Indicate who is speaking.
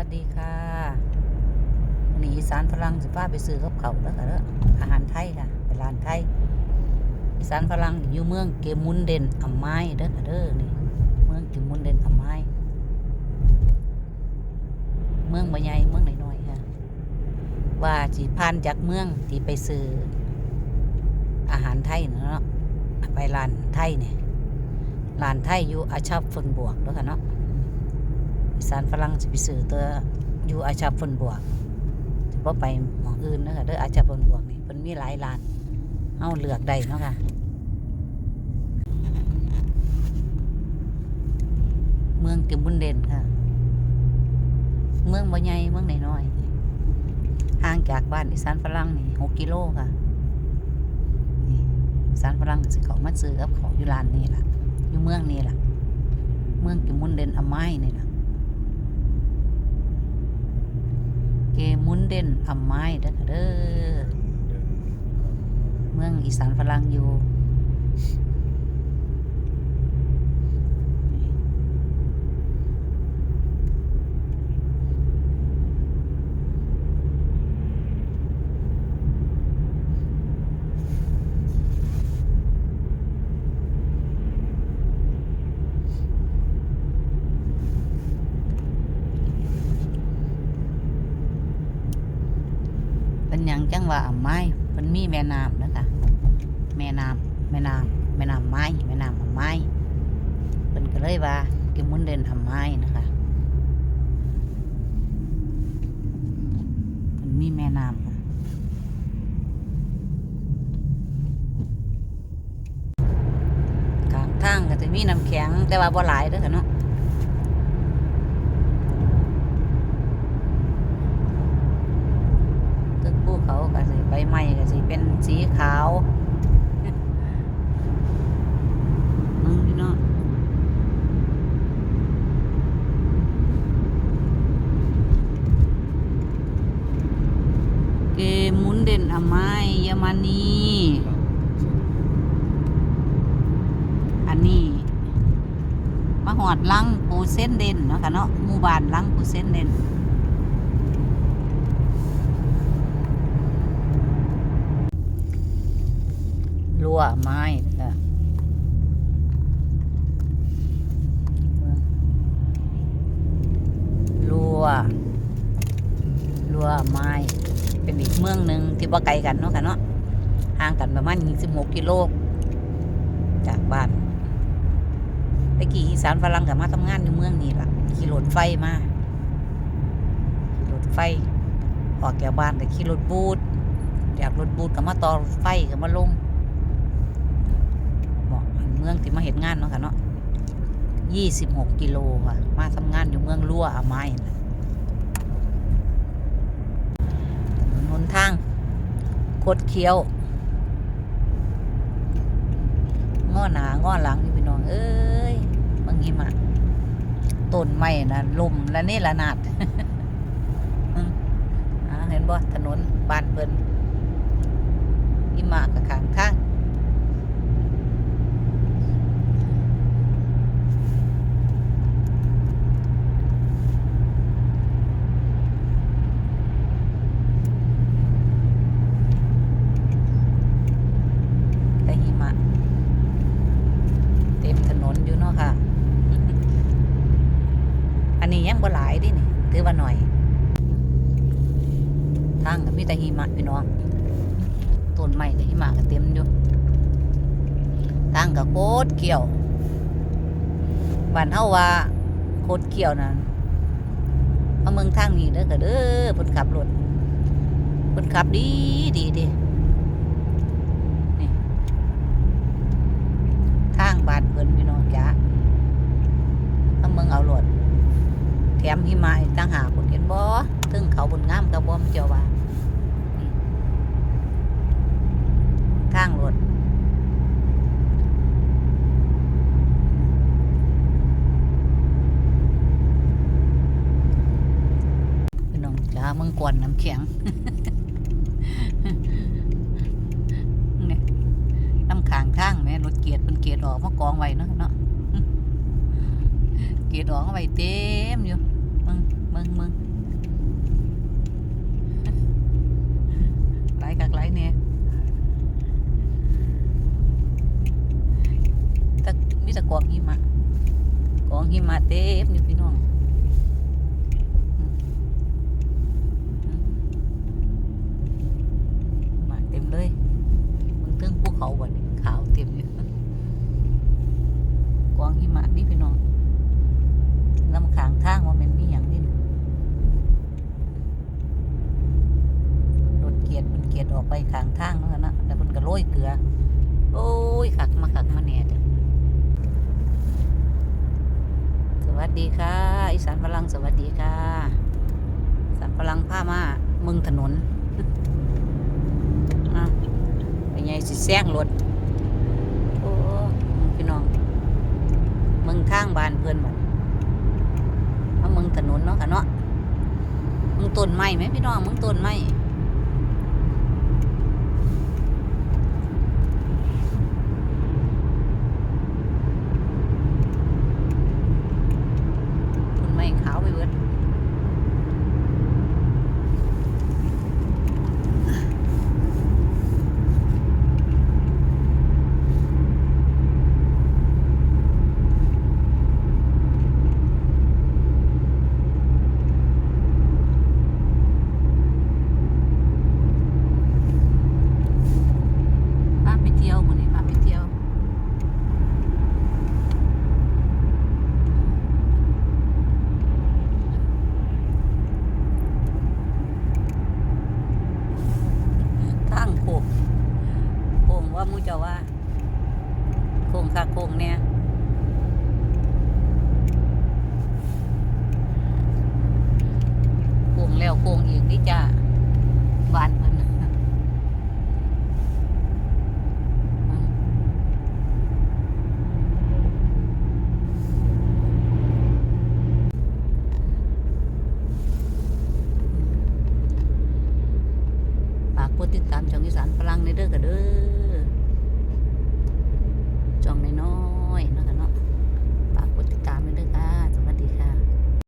Speaker 1: วัสดีค่ะวันนี้อีสานฝรั่งสิพาไปซื้อกับเขาแล้วค่ะเด้ออาหารไทยค่ะไปร้านไทยอีสานฝรั่งอยู่เมืองเกมุนเด่นอัมไม้เด้อค่ะเด้อนี่เมืองเกมุนเด่นอัมไม้เมืองบ่ใหญ่เมืองน้อยๆค่ะว่าสิผ่านจากเมืองที่ไปซื้ออาหารไทยเนาะไปร้านไทยเนี่ยร้านไทยอยู่อาชับฝนบวกเด้อค่ะเนาะ สานฝรั่งจะไปซื้อตัวอยู่อาชาพนบวกจะบ่ไปหมองอื่นนะคะเด้ออาชาพนบวกนี่มันมีหลายร้านเอาเลือกได้เนาะค่ะเมืองเก็บบุญเด่นค่ะ เมืองบ่ใหญ่เมืองน้อยๆห่างจากบ้านอีสานฝรั่งนี่หกกิโลค่ะนี่อีสานฝรั่งก็สิเขามาซื้อกับของอยู่ร้านนี้ล่ะอยู่เมืองนี้ล่ะเมืองเก็บบุญเด่นอไม้นี่ล่ะ เกมุ นเด่นอำไม้เด้อค่ะเด้อเมืองอีสานฝรั่งอยู่ เป็นหยังจัง ว่าอ่ำไม้มันมีแม่น้ำนะคะแม่น้ำแม่น้ำแม่น้ำไม้แม่น้ำอ่ำไม้เป็นก็เลยว่ากิมมุนเด่นอ่ำไม้นะคะมันมีแม่น้ำค่ะกลางทางก็จะมีน้ำแข็งแต่ว่าบ่หลายเด้อค่ะเนาะ ตึกภูเขาก็สิใบไม้ก็สิเป็นสี ขาวมึงพี่น้องเกมุนเด่นอาไม้ยามานีอันนี้มาหอดลังปูเส้นเด่นเนาะค่ะเนาะหมู่บ้านลังปูเส้นเด่น รั่ วไม้ค่ะรัวรัวไม้ เป็นอีกเมืองหนึ่งที่บ่ไกลกันเนาะค่ะเนาะห่างกันประมาณ26กิโลจากบ้านตะกี้อีสานฝรั่งกับมาทำงานอยู่เมืองนี้ล่ะขี่รถไฟมาขี่รถไฟ ออกจากบ้านก็ขี่รถบูดจากรถบูดก็มาต่อรถไฟก็มาลง เมืองที่มาเห็นงานเนาะค่ะเนาะยี่สิบหกกิโลค่ะ มาทำงานอยู่เมืองลั่วอาไม้นะถนนทางโคดเคี้ยวง้อหนาง้อหลังอยู่พี่น้องเอ้ยบางทีมาต้นไม้นะลมและนี่ละนาดเห็นบ่ถนนบานเพิ่นอีหมากกับขางทาง แต่หิมะเต็มถนนอยู่เนาะค่ะ อั นนี้ยังบ่หลายดินี่ถือว่าหน่อย ทางก็มีแต่หิมะพี่น้องต้นไม้กับหิมะก็เต็มอยู่ทางก็โคตรเกี่ยวบ้านเฮาว่าโคตรเกี่ยวนะเอาเมืองทางนี้เด้อก็เด้อเพิ่นขับรถเพิ่นขับดีดีดีทางบ้านเพิ่นพี่น้องจ้าถ้าเมืองเอาโหลด แถมหิมะต่างหาคุณเห็นบ่ถึงเขาบนงามกระบ่มเจ้าว่านี่ทางโหลดพี่น้องจ้าเมืองกวนน้ำแข็งน้ำขางทางแม่รถเกียร์เป็นเกียร์ออกมากองไว้เนาะเนาะ เกตออกเข้าไปเต็มอยู่มึงมึงมึงไหลกักไหลเนี่ยแตะมีตะกองหิมะกองหิมะเต็มอยู่พี่น้อง ยเกลือ โอ้ยขักมาขักมาเนี่ยจ้ะสวัสดีค่ะ อีสานพลังสวัสดีค่ะอีสานพลังผ้ามามึงถนนอะไปไงสิแซงรถโอ้พี่น้องมึงทางบ้านเพื่อนบ่เอามึงถนนเนาะค่ะเนาะมึงต้นไม้ไหมพี่น้องมึงต้นไม้ จ้าว่าโคงค่โคงเนี่ยโคงแล้วโคงอีกนี่จ้าบานเพิ่นฝากกดติดตามช่องอีสานพลังในเด้อกันเด้อ